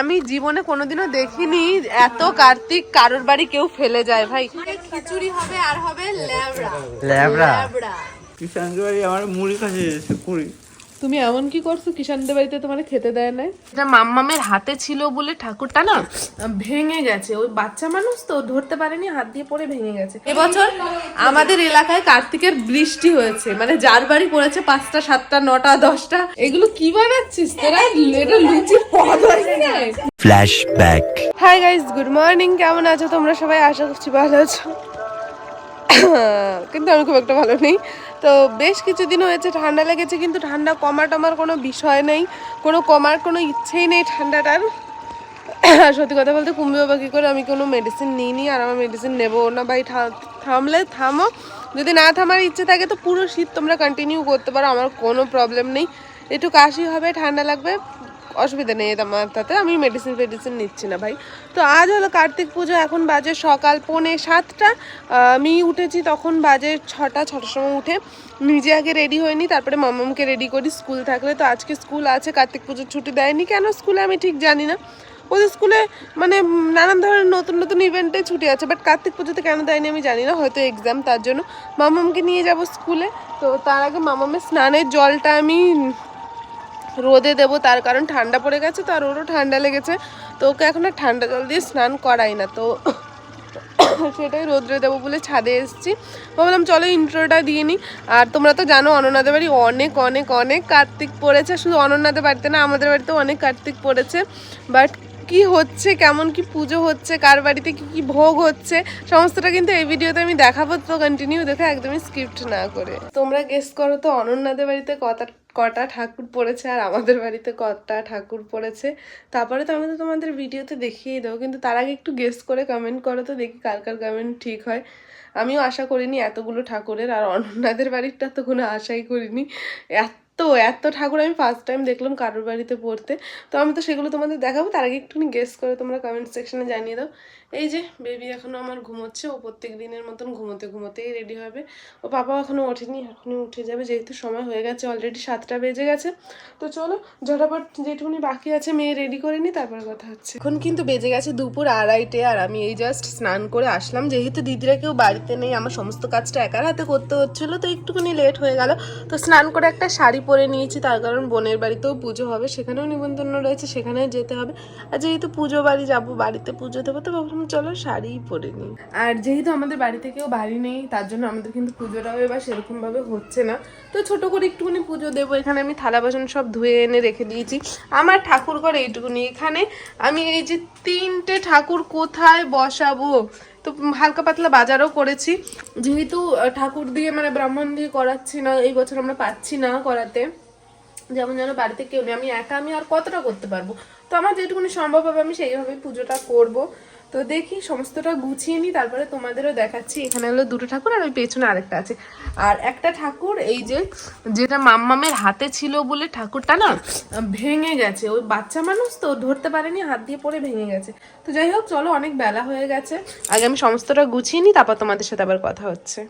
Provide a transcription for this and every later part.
আমি জীবনে কোনোদিনও দেখিনি এত কার্তিক কারোর বাড়ি কেউ ফেলে যায় ভাই। খিচুড়ি হবে আর হবে ল্যাবড়া। ল্যাবড়া? ল্যাবড়া। কিষানকে বাড়ি আমার মুড়ি কাছে এসে কুড়ি তুমি এমন কি করছ? কিষানদের বাড়িতে তোমার খেতে দেয় না এটা মাম্মামের হাতে ছিল বলে ঠাকুরটা না ভেঙে গেছে। ওই বাচ্চা মানুষ তো ধরতে পারেনি হাত দিয়ে পড়ে ভেঙে গেছে। এবছর আমাদের এলাকায় কার্তিকের বৃষ্টি হয়েছে। মানে যার বাড়ি পড়েছে পাঁচটা সাতটা নটা দশটা এগুলো কি বানাচ্ছিস? তোরা এটা লুচির পদ হয়েছে Flashback. Hi guys good morning কেমন আছো? তোমরা সবাই? আশা করছি ভালো আছো। কিন্তু আমি খুব একটা ভালো নেই। তো বেশ কিছুদিন হয়েছে, ঠান্ডা লেগেছে কিন্তু ঠান্ডা কমা টমার কোনো বিষয় নেই। কোনো কমার কোনো ইচ্ছেই নেই ঠান্ডাটার। আর সত্যি কথা বলতে কুম্ভি বাবা কি করে আমি কোনো মেডিসিন নিইনি, আর আমার মেডিসিন নেব না। ভাই থামলে থামো। যদি না থামার ইচ্ছে থাকে তো পুরো শীত তোমরা কন্টিনিউ করতে পারো, আমার কোনো প্রবলেম নেই। একটু কাশি হবে, ঠান্ডা লাগবে। অসুবিধা নেই আমার তাতে আমি মেডিসিন ফেডিসিন নিচ্ছি না ভাই। তো আজ হলো কার্তিক পুজো, এখন বাজে সকাল পৌনে সাতটা। আমি উঠেছি তখন বাজে ছটা, ছটার সময় উঠে। নিজে আগে রেডি হয়নি, তারপরে মামামকে রেডি করি স্কুল থাকলে তো আজকে স্কুল আছে, কার্তিক পুজোর ছুটি দেয়নি। কেন স্কুলে আমি ঠিক জানি না। ওদের স্কুলে মানে নানান ধরনের নতুন নতুন ইভেন্টে ছুটি আছে বাট কার্তিক পুজোতে কেন দেয়নি আমি জানি না, হয়তো এক্সাম তার জন্য। মামামকে নিয়ে যাব স্কুলে তো তার আগে মামামের স্নানের জলটা আমি রোদে দেবো, তার কারণ ঠান্ডা পড়ে গেছে তো আর ওরও ঠান্ডা লেগেছে। তো ওকে এখন আর ঠান্ডা জল দিয়ে স্নান করাই না, তো সেটাই রোদ্রে দেবো বলে ছাদে এসেছি। ভাবলাম চলো ইন্ট্রোটা দিয়ে নিই। আর তোমরা তো জানো, অনন্যাদের বাড়ি অনেক অনেক অনেক কার্তিক পড়েছে। শুধু অনন্যাদের বাড়িতে না, আমাদের বাড়িতেও অনেক কার্তিক পড়েছে। বাট কি হচ্ছে, কেমন কি পুজো হচ্ছে, কার বাড়িতে কি কি ভোগ হচ্ছে, সমস্তটা কিন্তু এই ভিডিওতে আমি দেখাবো, তো কন্টিনিউ দেখে, একদমই স্ক্রিপ্ট না করে। তোমরা গেস করো তো, অনন্যাদের বাড়িতে কটা কটা ঠাকুর পড়েছে আর আমাদের বাড়িতে কটা ঠাকুর পড়েছে। তারপরে তো আমি তো তোমাদের ভিডিওতে দেখিয়ে দেবো, কিন্তু তার আগে একটু গেস্ট করে কমেন্ট করো তো, দেখি কার কার কমেন্ট ঠিক হয়। আমিও আশা করিনি এতগুলো ঠাকুরের, আর অনন্যাদের বাড়িরটা তো কোনো আশাই করিনি। এত এত ঠাকুর আমি ফার্স্ট টাইম দেখলাম কারোর বাড়িতে পড়তে। তো আমি তো সেগুলো তোমাদের দেখাবো, তার আগে একটুখানি গেস করে তোমরা কমেন্ট সেকশনে জানিয়ে দাও। এই যে বেবি এখনও আমার ঘুমোচ্ছে, ও প্রত্যেক দিনের মতন ঘুমোতে ঘুমোতেই রেডি হবে। ও পাপা এখনও ওঠেনি, এখনই উঠে যাবে, যেহেতু সময় হয়ে গেছে অলরেডি সাতটা বেজে গেছে। তো চলো, ঝটাপট যেটুকুনি বাকি আছে মেয়ে রেডি করে নি, তারপরে কথা হচ্ছে। এখন কিন্তু বেজে গেছে দুপুর আড়াইটে, আর আমি এই জাস্ট স্নান করে আসলাম। যেহেতু দিদিরা কেউ বাড়িতে নেই, আমার সমস্ত কাজটা একার হাতে করতে হচ্ছিল, তো একটুখানি লেট হয়ে গেল। তো স্নান করে একটা শাড়ি পরে নিয়েছি, তার কারণ বোনের বাড়িতেও পুজো হবে, সেখানেও নিমন্ত্রণ রয়েছে, সেখানেও যেতে হবে। আর যেহেতু পুজো বাড়ি, যাব বাড়িতে পুজো দেবো, তো ভাবলাম চলো শাড়িই পরে নিই। আর যেহেতু আমাদের বাড়িতে কেউ বাড়ি নেই, তার জন্য আমাদের কিন্তু পুজোটাও এবার সেরকমভাবে হচ্ছে না। তো ছোট করে একটুখানি পুজো দেবো, এখানে আমি থালা বাসন সব ধুয়ে এনে রেখে দিয়েছি। আমার ঠাকুর ঘর এইটুকুনি, এখানে আমি এই যে তিনটে ঠাকুর কোথায় বসাবো? তো হালকা পাতলা বাজারও করেছি। যেহেতু ঠাকুর দিয়ে মানে ব্রাহ্মণ দিয়ে করাচ্ছি না, এই বছর আমরা পাচ্ছি না করাতে। যেমন যেন বাড়িতে কেউ নেই, আমি একা আমি আর কতটা করতে পারব? তো আমার যেটুকুনি সম্ভব হবে, আমি সেইভাবেই পুজোটা করব। তো দেখি সমস্তটা গুছিয়ে নিই তারপরে তোমাদেরও দেখাচ্ছি। এখানে হলো দুটো ঠাকুর আর ওই পেছনে আরেকটা আছে। আর একটা ঠাকুর, এই যে, যেটা মাম্মামের হাতে ছিল বলে ঠাকুরটা না, ভেঙে গেছে। ওই বাচ্চা মানুষ তো ধরতে পারেনি, হাত দিয়ে পরে ভেঙে গেছে। তো যাই হোক, চলো অনেক বেলা হয়ে গেছে। আগে আমি সমস্তটা গুছিয়ে নিই তারপর তোমাদের সাথে আবার কথা হচ্ছে।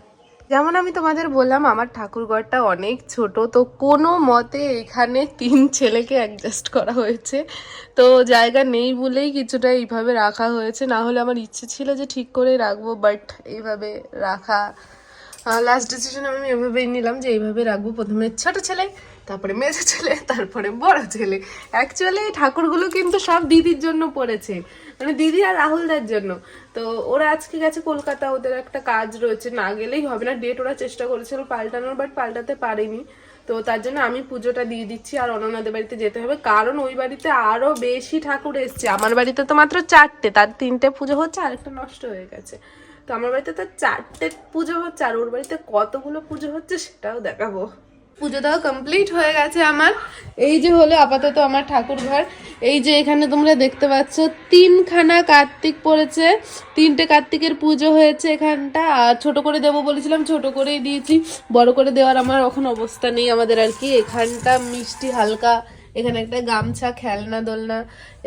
যেমন আমি তোমাদের বললাম, আমার ঠাকুরঘরটা অনেক ছোট, তো কোনো মতে এখানে তিন ছেলেকে অ্যাডজাস্ট করা হয়েছে। তো জায়গা নেই বলেই কিছুটা এইভাবে রাখা হয়েছে। না হলে আমার ইচ্ছে ছিল যে ঠিক করে রাখব বাট এইভাবে রাখা লাস্ট ডিসিশন আমি এভাবেই নিলাম যে এইভাবে রাখব প্রথমে। ছোট ছেলে তারপরে মেজো ছেলে, তারপরে বড় ছেলে। অ্যাকচুয়ালি ঠাকুরগুলো কিন্তু সব দিদির জন্য পড়েছে। মানে দিদি আর রাহুলদার জন্য। তো ওরা আজকে গেছে কলকাতা, ওদের একটা কাজ রয়েছে। না গেলেই হবে না। ডেট ওরা চেষ্টা করেছিল পাল্টানোর বাট পাল্টাতে পারেনি। তো তার জন্য আমি পুজোটা দিয়ে দিচ্ছি আর অননাদের বাড়িতে যেতে হবে। কারণ ওই বাড়িতে আরও বেশি ঠাকুর এসছে। আমার বাড়িতে তো মাত্র চারটে। তার তিনটে পুজো হচ্ছে আরেকটা নষ্ট হয়ে গেছে। তো আমার বাড়িতে তো চারটে পুজো হচ্ছে। আর ওর বাড়িতে কতগুলো পুজো হচ্ছে সেটাও দেখাবো। পুজো দেওয়া কমপ্লিট হয়ে গেছে আমার। এই যে হলো আপাতত আমার ঠাকুর ঘর এই যে এখানে তোমরা দেখতে পাচ্ছ, তিনখানা কার্তিক পড়েছে। তিনটে কার্তিকের পুজো হয়েছে এখানটা। আর ছোট করে দেবো বলেছিলাম, ছোট করেই দিয়েছি। বড় করে দেওয়ার আমার এখন অবস্থা নেই আমাদের আর কি। এখানটা মিষ্টি হালকা এখানে একটা গামছা, খেলনা, দোলনা,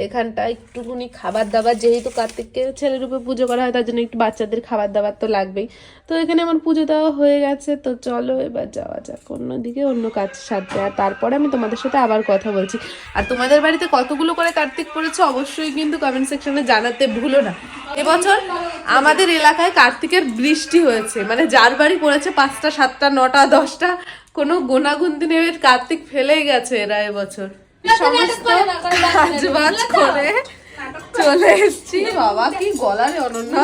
এখানটা একটুখানি খাবার দাবার যেহেতু কার্তিককে ছেলের উপর পুজো করা হয়, তার জন্য একটু বাচ্চাদের খাবার দাবার তো লাগবেই। তো এখানে আমার পুজো দেওয়া হয়ে গেছে, তো চলো এবার যাওয়া যাক অন্যদিকে, অন্য কাজ সাথে আর তারপরে আমি তোমাদের সাথে আবার কথা বলছি। আর তোমাদের বাড়িতে কতগুলো করে কার্তিক পড়েছে, অবশ্যই কিন্তু কমেন্ট সেকশনে জানাতে ভুলো না। এবছর আমাদের এলাকায় কার্তিকের বৃষ্টি হয়েছে মানে যার বাড়ি পড়েছে পাঁচটা, সাতটা, নটা, দশটা কোনো গোনাগুন নেই কার্তিক ফেলেই গেছে এরা এবছর। সমস্ত কাজ বাজ করে চলে এসছি। বাবা কি গলারে অনন্যা।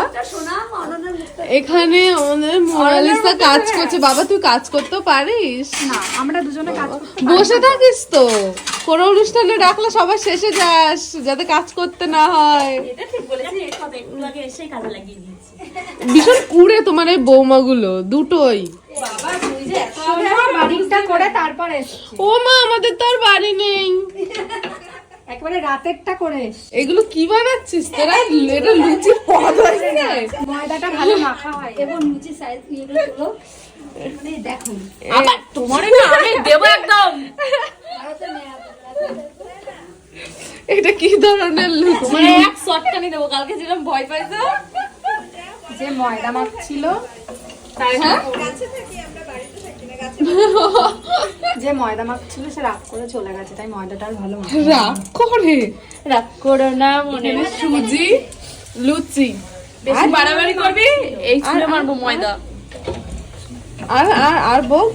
এখানে আমাদের মোনালিসা কাজ করছে। বাবা তুই কাজ করতে পারিস? না আমরা দুজনে কাজ বসে থাকিস তো। কোনো অনুষ্ঠানে ডাকলে সবার শেষে যাস যাতে কাজ করতে না হয়। এটা ঠিক বলেছি এই কথা একটু আগে এসেই কাজে লাগিয়ে দিয়েছি। ভীষণ কুড়ে তোমার এই বৌমাগুলো দুটোই। বাবা তুই যে একবার বাড়িটা করে তারপর এসেছি। ও মা আমাদের তো আর বাড়ি নেই। একবারে রাতেরটা করে এগুলো কি বানাচ্ছিস? তোরা এটা লুচি পদ হয়েছে। ময়দাটা ভালো মাখা হয়। এবং নিচে সাইজ এগুলো মানে দেখো। আবার তোমার না আমি দেবো একদম। এটা কি ধরনের লুচি? তোমার এক শটকানি দেবো। কালকে যেরকম ভয় পাইছো? যে ময়দা মাখছিল। তাই না? যে ময়দা মাখছিল সে রাগ করে চলে গেছে তাই ময়দাটা আর ভালো রাগ করে? রাগ করো না মনে সুজি লুচি। বেশি বাড়াবাড়ি করবি? এই ছুঁড়ে মারবো ময়দা। আর আর আর বক।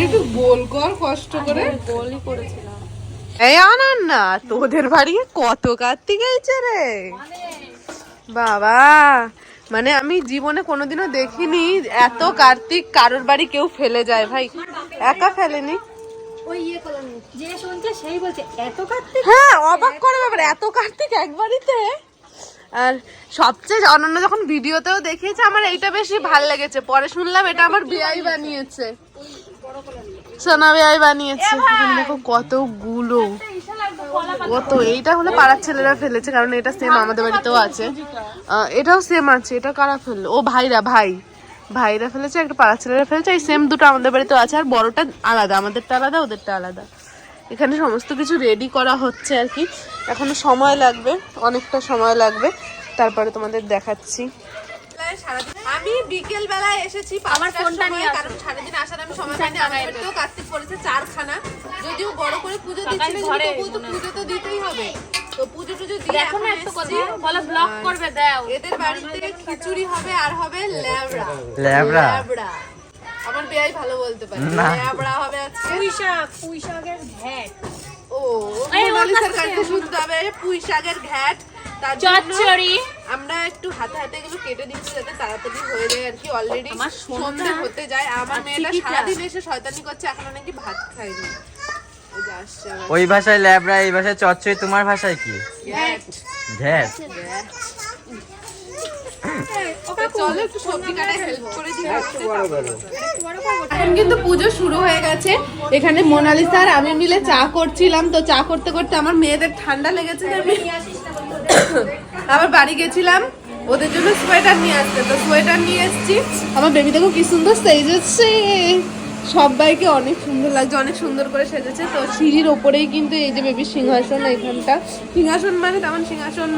একটু গোল কর কষ্ট করে। গোলই করেছিলাম। এই আনান না তোদের বাড়ি কত কার্তিক আইছে রে? বাবা। মানে আমি জীবনে কোনোদিনও দেখিনি এত কার্তিক কারোর বাড়ি কেউ ফেলে যায় ভাই। একা ফেলেনি। ইয়ে হ্যাঁ অবাক করে ব্যাপার এত কার্তিক এক বাড়িতে? আর সবচেয়ে অনন্য যখন ভিডিওতেও দেখিয়েছে আমার এইটা বেশি ভালো লেগেছে। পরে শুনলাম এটা আমার বানিয়েছে। সোনা বানিয়েছে। দেখো কতগুলো কত এইটা হলো পাড়ার ছেলেরা ফেলেছে, কারণ এটা সেম আমাদের বাড়িতেও আছে। এটাও সেম আছে, এটা কারা ফেলল? ও ভাইরা, ভাই। ভাইরা ফেলেছে, একটা পাড়ার ছেলেরা ফেলেছে, এই সেম দুটো আমাদের বাড়িতেও আছে, আর বড়টা আলাদা, আমাদেরটা আলাদা, ওদেরটা আলাদা। এখানে সমস্ত কিছু রেডি করা হচ্ছে আর কি। এখনও সময় লাগবে, অনেকটা সময় লাগবে। তারপরে তোমাদের দেখাচ্ছি। আমি বিকেল বেলায় এসেছি আমার ফোনটা নিয়ে কারণ সারাদিন আসার আমি সময় পাইনি। আমার বাড়িতেও কার্তিক করেছে চারখানা। যদিও বড় করে পুজো দিচ্ছি তো পুজো তো দিতেই হবে। তো পুজো টুজো দিয়ে এখন এসেছি। বলো ব্লক করবে দাও। এদের বাড়িতে খিচুড়ি হবে আর হবে ল্যাবড়া। ল্যাবড়া? ল্যাবড়া। আমার বেয়াই ভালো বলতে পারে। ল্যাবড়া হবে আজকে। পুঁই শাক পুঁই শাকের ঘ্যাট ও মোনালিসার কাছে শুনতে হবে পুঁই শাকের ঘ্যাট। চচ্চড়ি। আমরা একটু হাতে হাতে এগুলো কেটে দিচ্ছি যাতে তাড়াতাড়ি হয়ে যায় আর কি অলরেডি আমার সোনা হতে যায়। আমার মেয়েটা সারাদিন এসে শয়তানি করছে এখন নাকি ভাত খায়নি। ওই ভাষায় ল্যাবড়া এই ভাষায় চচ্চড়ি তোমার ভাষায় কি? ঘ্যাট। ধ্যাস তো চলো একটু সবজি কাটায় হেল্প করে দিই। এখন কিন্তু পুজো শুরু হয়ে গেছে। এখানে মোনালিসা আর আমি মিলে চা করছিলাম। তো চা করতে করতে আমার মেয়েদের ঠান্ডা লেগেছে আবার বাড়ি গেছিলাম, ওদের জন্য সোয়েটার নিয়ে আসতে। তো সোয়েটার নিয়ে এসেছি। আমার বেবি দেখো কি সুন্দর সেজেছে। সবাইকে অনেক সুন্দর লাগছে, অনেক সুন্দর করে সেজেছে। তো সিঁড়ির ওপরেই কিন্তু এই যে বেবি সিংহাসন এখানটা। সিংহাসন মানে তেমন সিংহাসন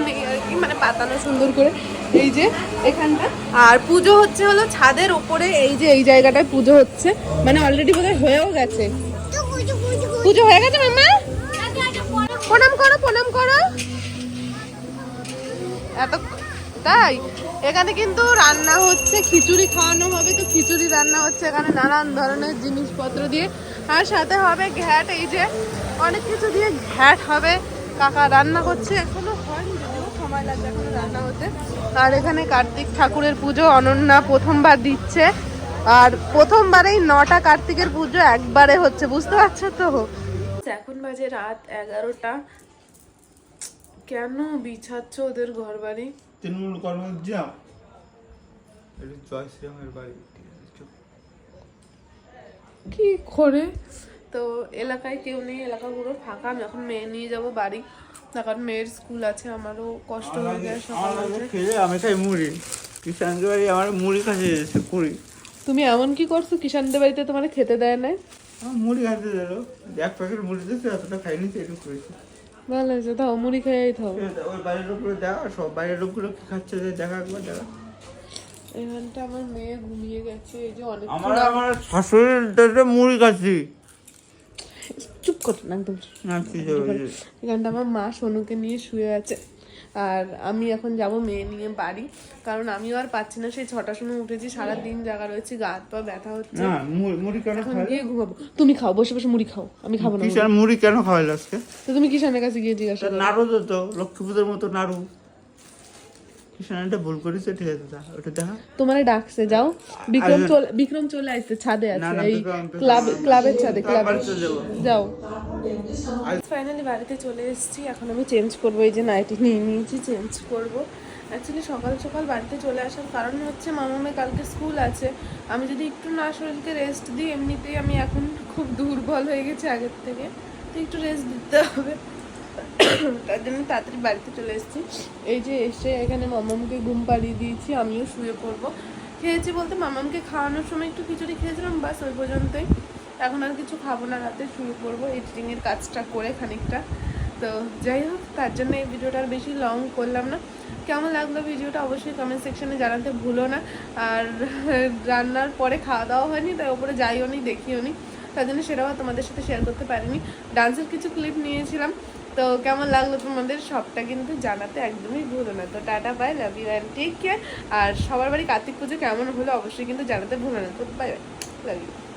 কি মানে পাতানো সুন্দর করে এই যে এখানটা। আর পুজো হচ্ছে হলো ছাদের ওপরে, এই যে এই জায়গাটায় পুজো হচ্ছে। মানে অলরেডি বোধহয় হয়েও গেছে। পুজো হয়ে গেছে মাম্মা? প্রণাম করো প্রণাম করো। এত তাই? এখানে কিন্তু রান্না হচ্ছে, খিচুড়ি খাওয়ানো হবে তো খিচুড়ি রান্না হচ্ছে এখানে নানান ধরনের জিনিসপত্র দিয়ে। আর সাথে হবে ঘ্যাট, এই যে অনেক কিছু দিয়ে ঘ্যাট হবে। কাকা রান্না করছে, এখনও হয়নি, যদিও সময় লাগছে এখনও রান্না হতে। আর এখানে কার্তিক ঠাকুরের পুজো, অনন্যা প্রথমবার দিচ্ছে। আর প্রথমবারেই নটা কার্তিকের পুজো একবারে হচ্ছে, বুঝতে পারছ তো? এখন বাজে রাত এগারোটা। কেন বিছাচ্ছ ওদের ঘর বাড়ি তৃণমূল কর্মীর যাও। জয় শ্রীরামের বাড়ি কি করে? তো এলাকায় কেউ নেই এলাকা পুরো ফাঁকা। আমি এখন মেয়ে নিয়ে যাব বাড়ি। কারণ মেয়ের স্কুল আছে আমারও কষ্ট হয়ে যায় সকাল। খেলে আমি খাই মুড়ি। কিষানকে বাড়ি আমার মুড়ি কাছে এসেছে কুড়ি তুমি এমন কি করছ? কিষানদের বাড়িতে তোমার খেতে দেয় না মুড়ি খাইতে দিল এক প্যাকেট মুড়ি দিচ্ছে এতটা খাইনি তো একটু করেছি। ভালো হয়েছে তাও মুড়ি খেয়েই থাও ওই বাইরের লোকগুলো দেখা সব বাইরের লোকগুলো কি খাচ্ছে যে দেখা একবার দেখা। এখানটা আমার মেয়ে ঘুমিয়ে গেছে এই যে অনেক আমার আমার শাশুড়ির মুড়ি খাচ্ছি। চুপ কর না একদম এখানটা আমার মা সোনুকে নিয়ে শুয়ে আছে। আর আমি এখন যাব মেয়ে নিয়ে বাড়ি। কারণ আমিও আর পাচ্ছি না সেই ছটার সময় উঠেছি সারা দিন জায়গা রয়েছে গা হাত পা ব্যথা হচ্ছে। এখন গিয়ে ঘুমাবো। তুমি খাও বসে বসে মুড়ি খাও আমি খাব না মুড়ি। মুড়ি কেন খাওয়াইল আজকে? তো তুমি কিষানের কাছে গিয়ে জিজ্ঞাসা নাড়ু তো লক্ষ্মী পুজোর মতো নাড়ু। ভুল করেছে ঠিক আছে ওটা দেখা তোমারে ডাকছে যাও। বিক্রম চলে বিক্রম চলে আসছে ছাদে আছে এই ক্লাব ক্লাবের ছাদে ক্লাব। যাও। ফাইনালি বাড়িতে চলে এসেছি এখন আমি চেঞ্জ করব এই যে নাইটি নিয়ে নিয়েছি চেঞ্জ করব। অ্যাকচুয়ালি সকাল সকাল বাড়িতে চলে আসার কারণ হচ্ছে মামামের কালকে স্কুল আছে। আমি যদি একটু না শরীরকে রেস্ট দিই এমনিতেই আমি এখন খুব দুর্বল হয়ে গেছি আগের থেকে। তো একটু রেস্ট দিতে হবে। তার জন্য তাড়াতাড়ি বাড়িতে চলে এসেছি। এই যে এসে এখানে মামামকে ঘুম পাড়িয়ে দিয়েছি, আমিও শুয়ে পড়ব। খেয়েছি বলতে মামামকে খাওয়ানোর সময় একটু খিচুড়ি খেয়েছিলাম বাস ওই পর্যন্তই। এখন আর কিছু খাব না, রাতে শুয়ে পড়ব এডিটিংয়ের কাজটা করে খানিকটা। তো যাই হোক, তার জন্য এই ভিডিওটা আর বেশি লং করলাম না। কেমন লাগল ভিডিওটা অবশ্যই কমেন্ট সেকশনে জানাতে ভুলো না। আর রান্নার পরে খাওয়া দাওয়া হয়নি, তাই ওপরে যাইও নি দেখিও নি তার জন্য সেটাও তোমাদের সাথে শেয়ার করতে পারিনি। ডান্সের কিছু ক্লিপ নিয়েছিলাম। তো কেমন লাগল তোমাদের? সবটা কিন্তু জানাতে একদমই ভুলো না। তো tata, bye love you and take care আর সবার বাড়ি কার্তিক পুজো কেমন হলো অবশ্যই কিন্তু জানাতে ভুলো না। তো বাই বাই লাভ ইউ